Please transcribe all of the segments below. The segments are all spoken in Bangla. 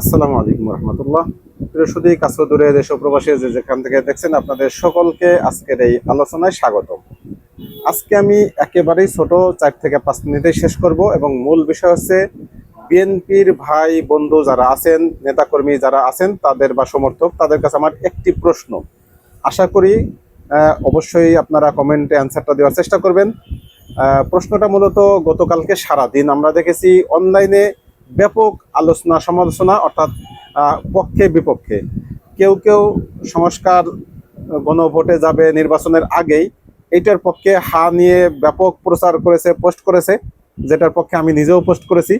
আসসালামু আলাইকুম রহমতুল্লাহ। প্রিয় শুধু কাছে দূরে দেশ প্রবাসী যে যেখান থেকে দেখছেন, আপনাদের সকলকে আজকের এই আলোচনায় স্বাগতম। আজকে আমি একেবারেই ছোট, চার থেকে পাঁচ মিনিটে শেষ করব এবং মূল বিষয় হচ্ছে বিএনপির ভাই, বন্ধু যারা আছেন, নেতাকর্মী যারা আছেন, তাদের বা সমর্থক, তাদের কাছে আমার একটি প্রশ্ন। আশা করি অবশ্যই আপনারা কমেন্টে অ্যান্সারটা দেওয়ার চেষ্টা করবেন। প্রশ্নটা মূলত গতকালকে সারা দিন আমরা দেখেছি অনলাইনে ব্যাপক আলোচনা, সমালোচনা অর্থাৎ পক্ষে বিপক্ষে। কেউ কেউ সংস্কার গণভোটে যাবে নির্বাচনের আগেই, এইটার পক্ষে হা নিয়ে ব্যাপক প্রচার করেছে, পোস্ট করেছে, যেটার পক্ষে আমি নিজেও পোস্ট করেছি।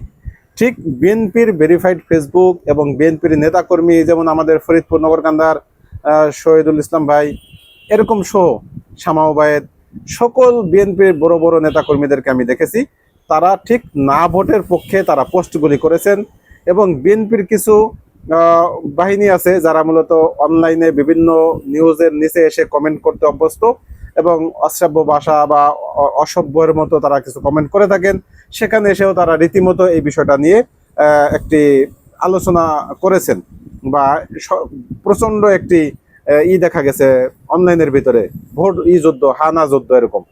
ঠিক বিএনপির ভেরিফাইড ফেসবুক এবং বিএনপির নেতাকর্মী যেমন আমাদের ফরিদপুর নগরকান্দার শহীদুল ইসলাম ভাই, এরকম সহ শামা ওবায়েদ, সকল বিএনপির বড় বড় নেতাকর্মীদেরকে আমি দেখেছি। তারা ঠিক না ভোটের পক্ষে তারা পোস্টগুলি করেছেন এবং বিএনপির কিছু বাহিনী আছে যারা মূলত অনলাইনে বিভিন্ন নিউজের নিচে এসে কমেন্ট করতে অভ্যস্ত এবং অশ্রাব্য ভাষা বা অসভ্যের মতো তারা কিছু কমেন্ট করে থাকেন। সেখানে এসেও তারা রীতিমতো এই বিষয়টা নিয়ে একটি আলোচনা করেছেন বা প্রচণ্ড একটি ই দেখা গেছে অনলাইনের ভিতরে, ভোট ই যুদ্ধ, হানা যুদ্ধ এরকম।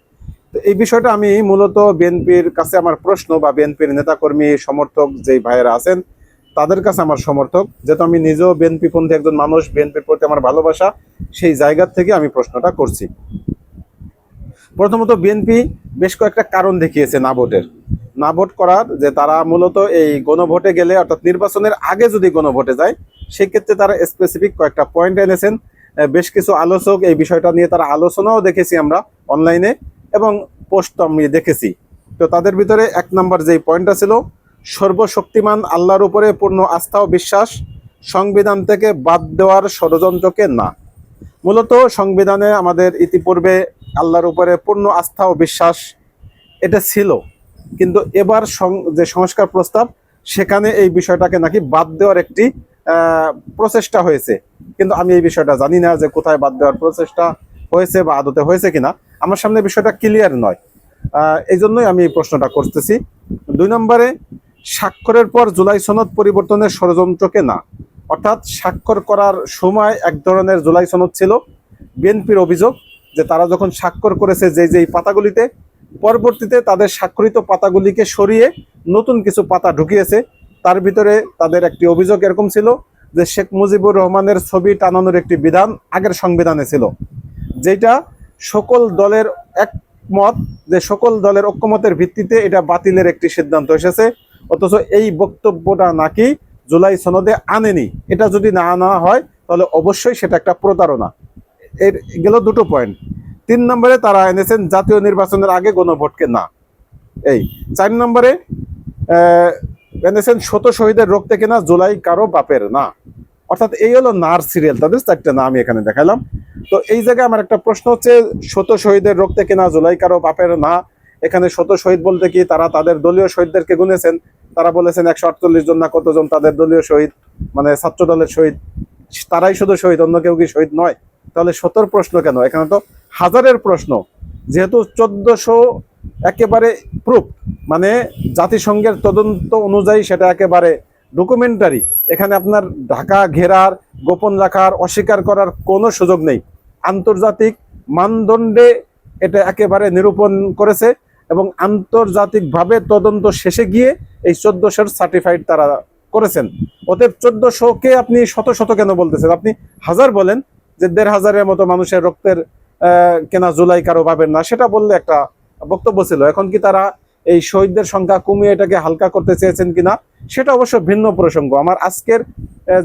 তো এই বিষয়টা আমি মূলত বিএনপির কাছে আমার প্রশ্ন বা বিএনপির নেতাকর্মী, সমর্থক যেই ভাইয়েরা আছেন, তাদের কাছে আমার সমর্থক। যেহেতু আমি নিজেও বিএনপি পন্থী একজন মানুষ, বিএনপির প্রতি আমার ভালোবাসা, সেই জায়গা থেকে আমি প্রশ্নটা করছি। প্রথমত, বিএনপি বেশ কয়েকটা কারণ দেখিয়েছে না ভোটের। না ভোট করার যে তারা মূলত এই গণভোটে গেলে, অর্থাৎ নির্বাচনের আগে যদি গণভোটে যায়, সেক্ষেত্রে তারা স্পেসিফিক কয়েকটা পয়েন্ট এনেছেন। বেশ কিছু আলোচক এই বিষয়টা নিয়ে তারা আলোচনাও দেখেছি আমরা অনলাইনে এবং পোস্ট আমি দেখেছি। তো তাদের ভিতরে এক নম্বর যেই পয়েন্টটা ছিল, সর্বশক্তিমান আল্লাহর উপরে পূর্ণ আস্থা ও বিশ্বাস, সংবিধান থেকে বাদ দেওয়ার ষড়যন্ত্রকে না। মূলত সংবিধানে আমাদের ইতিপূর্বে আল্লাহর উপরে পূর্ণ আস্থা ও বিশ্বাস এটা ছিল। কিন্তু এবার যে সংস্কার প্রস্তাব, সেখানে এই বিষয়টাকে নাকি বাদ দেওয়ার একটি প্রচেষ্টা হয়েছে। কিন্তু আমি এই বিষয়টা জানি না যে কোথায় বাদ দেওয়ার প্রচেষ্টা হয়েছে বা আদতে হয়েছে কিনা, আমার সামনে বিষয়টা ক্লিয়ার নয়। এই জন্যই আমি এই প্রশ্নটা করতেছি। দুই নম্বরে, স্বাক্ষরের পর জুলাই সনদ পরিবর্তনের ষড়যন্ত্রকে না, অর্থাৎ স্বাক্ষর করার সময় এক ধরনের জুলাই সনদ ছিল, বিএনপির অভিযোগ যে তারা যখন স্বাক্ষর করেছে যে যেই পাতাগুলিতে, পরবর্তীতে তাদের স্বাক্ষরিত পাতাগুলিকে সরিয়ে নতুন কিছু পাতা ঢুকিয়েছে, তার ভিতরে তাদের একটি অভিযোগ এরকম ছিল যে শেখ মুজিবুর রহমানের ছবি টানানোর একটি বিধান আগের সংবিধানে ছিল। যেটা সকল দলের একমত যে সকল দলের ঐক্যমতের ভিত্তিতে এটা বাতিলের একটি সিদ্ধান্ত এসেছে। অথচ এই বক্তব্যটা নাকি জুলাই সনদে আনেনি। এটা যদি না আনা হয়, তাহলে অবশ্যই সেটা একটা প্রতারণা। এর গেল দুটো পয়েন্ট। তিন নম্বরে তারা এনেছেন জাতীয় নির্বাচনের আগে গণভোটকে না। এই চার নম্বরে এনেছেন শত শহীদের রোগ থেকে না জুলাই কারও বাপের না। অর্থাৎ এই হলো নার সিরিয়াল তাদের চারটে নাম আমি এখানে দেখালাম। তো এই জায়গায় আমার একটা প্রশ্ন হচ্ছে, শত শহীদের রোগ থেকে না জুলাই কারও বাপের না? এখানে শত শহীদ বলতে কি তারা তাদের দলীয় শহীদদেরকে গুনেছেন? তারা বলেছেন একশো আটচল্লিশ জন না কতজন তাদের দলীয় শহীদ মানে ছাত্র দলের শহীদ, তারাই শুধু শহীদ, অন্য কেউ কি শহীদ নয়? তাহলে সতর প্রশ্ন কেন? এখানে তো হাজারের প্রশ্ন। যেহেতু চোদ্দশো একেবারে প্রুফ মানে জাতিসংঘের তদন্ত অনুযায়ী সেটা একেবারে ডকুমেন্টারি এখানে আপনার ঢাকা ঘেরার, গোপন রাখার, অস্বীকার করার কোনো সুযোগ নেই। আন্তর্জাতিক মানদণ্ডে এটা একেবারে নিরূপণ করেছে এবং আন্তর্জাতিকভাবে তদন্ত শেষে গিয়ে এই চোদ্দশোর সার্টিফাইড তারা করেছেন। অতএব চোদ্দশোকে আপনি শত শত কেন বলতেছেন? আপনি হাজার বলেন যে দেড় হাজারের মতো মানুষের রক্তের কেনা জুলাই কারও পাবেন না, সেটা বললে একটা বক্তব্য ছিল। এখন কি তারা এই শহীদদের সংখ্যা কমিয়ে এটাকে হালকা করতে চেয়েছেন কিনা, সেটা অবশ্য ভিন্ন প্রসঙ্গ। আমার আজকের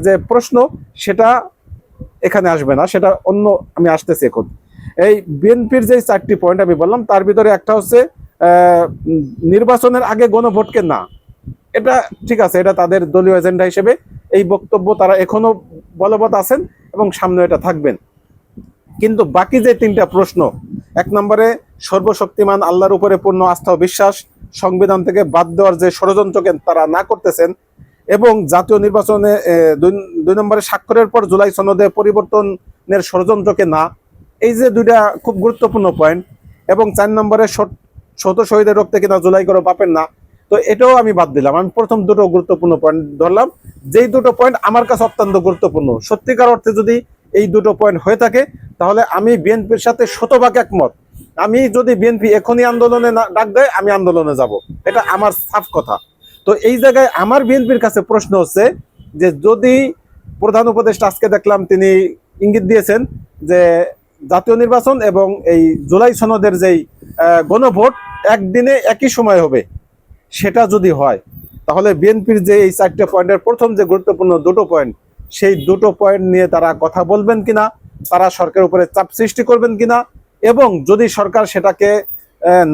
যে প্রশ্ন, সেটা এখানে আসবে না, সেটা অন্য আমি আসতেছি এখন। এই বিএনপির যে চারটি পয়েন্ট আমি বললাম, তার ভিতরে একটা হচ্ছে নির্বাচনের আগে গণভোটকে না। এটা ঠিক আছে, এটা তাদের দলীয় এজেন্ডা হিসেবে এই বক্তব্য তারা এখনও বলবৎ আছেন এবং সামনে এটা থাকবেন। কিন্তু বাকি যে তিনটা প্রশ্ন, এক নম্বরে সর্বশক্তিমান আল্লাহর উপরে পূর্ণ আস্থা ও বিশ্বাস, সংবিধান থেকে বাদ দেওয়ার যে ষড়যন্ত্রকে তারা না করতেছেন এবং জাতীয় নির্বাচনে দুই নম্বরে স্বাক্ষরের পর জুলাই সনদে পরিবর্তনের ষড়যন্ত্রকে না, এই যে দুইটা খুব গুরুত্বপূর্ণ পয়েন্ট এবং চার নম্বরে শত- শহীদের রক্তে কিনা জুলাই করে পাবেন না, তো এটাও আমি বাদ দিলাম। আমি প্রথম দুটো গুরুত্বপূর্ণ পয়েন্ট ধরলাম। যেই দুটো পয়েন্ট আমার কাছে অত্যন্ত গুরুত্বপূর্ণ। সত্যিকার অর্থে যদি এই দুটো পয়েন্ট হয়ে থাকে, তাহলে আমি বিএনপির সাথে শতভাগ একমত। আমি যদি বিএনপি এখনই আন্দোলনে ডাক দেয়, আমি আন্দোলনে যাব। এটা আমার সাফ কথা। তো এই জায়গায় আমার বিএনপির কাছে প্রশ্ন হচ্ছে যে যদি প্রধান উপদেষ্টা আজকে দেখলাম তিনি ইঙ্গিত দিয়েছেন যে জাতীয় নির্বাচন এবং এই জুলাই সনদের যেই গণভোট একদিনে একই সময় হবে, সেটা যদি হয়, তাহলে বিএনপির যে এই চারটে পয়েন্টের প্রথম যে গুরুত্বপূর্ণ দুটো পয়েন্ট, সেই দুটো পয়েন্ট নিয়ে তারা কথা বলবেন কিনা, তারা সরকারের উপরে চাপ সৃষ্টি করবেন কিনা, এবং যদি সরকার সেটাকে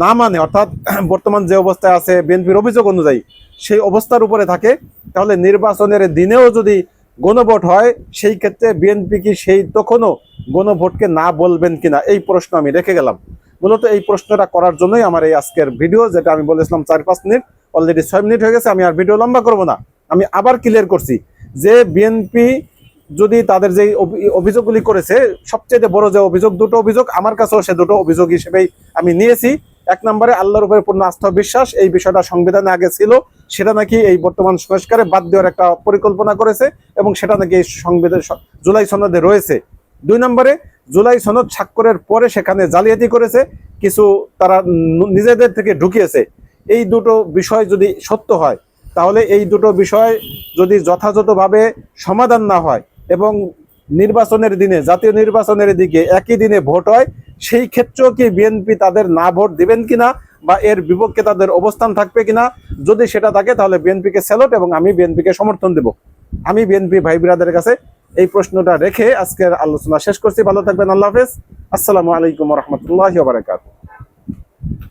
না মানে অর্থাৎ বর্তমান যে অবস্থায় আছে, বিএনপির অভিযোগ অনুযায়ী সেই অবস্থার উপরে থাকে, তাহলে নির্বাচনের দিনেও যদি গণভোট হয়, সেই ক্ষেত্রে বিএনপি কি সেই তখনও গণভোটকে না বলবেন কিনা, এই প্রশ্ন আমি রেখে গেলাম। মূলত এই প্রশ্নটা করার জন্যই আমার এই আজকের ভিডিও, যেটা আমি বলেছিলাম চার পাঁচ মিনিট, অলরেডি ছয় মিনিট হয়ে গেছে, আমি আর ভিডিও লম্বা করব না। আমি আবার ক্লিয়ার করছি যে বিএনপি যদি তাদের যে অভিযোগগুলি করেছে, সবচেয়ে বড় যে অভিযোগ, দুটো অভিযোগ আমার কাছেও সে দুটো অভিযোগ হিসেবেই আমি নিয়েছি। এক নম্বরে, আল্লাহর উপরে পূর্ণ আস্থা বিশ্বাস, এই বিষয়টা সংবিধানে আগে ছিল, সেটা নাকি এই বর্তমান সংস্কারে বাদ দেওয়ার একটা পরিকল্পনা করেছে এবং সেটা নাকি এই সংবিধান জুলাই সনদে রয়েছে। দুই নম্বরে, জুলাই সনদ স্বাক্ষরের পরে সেখানে জালিয়াতি করেছে, কিছু তারা নিজেদের থেকে ঢুকিয়েছে। এই দুটো বিষয় যদি সত্য হয়, তাহলে এই দুটো বিষয় যদি যথাযথভাবে সমাধান না হয় এবং নির্বাচনের দিনে, জাতীয় নির্বাচনের দিকে একই দিনে ভোট হয়, সেই ক্ষেত্রেও কি বিএনপি তাদের না ভোট দিবেন কিনা বা এর বিপক্ষে তাদের অবস্থান থাকবে কিনা, যদি সেটা থাকে তাহলে বিএনপিকে স্যালট এবং আমি বিএনপিকে সমর্থন দেব। আমি বিএনপি ভাই বিরাদের কাছে এই প্রশ্নটা রেখে আজকের আলোচনা শেষ করছি। ভালো থাকবেন। আল্লাহ হাফেজ। আসসালামু আলাইকুম রহমতুল্লাহ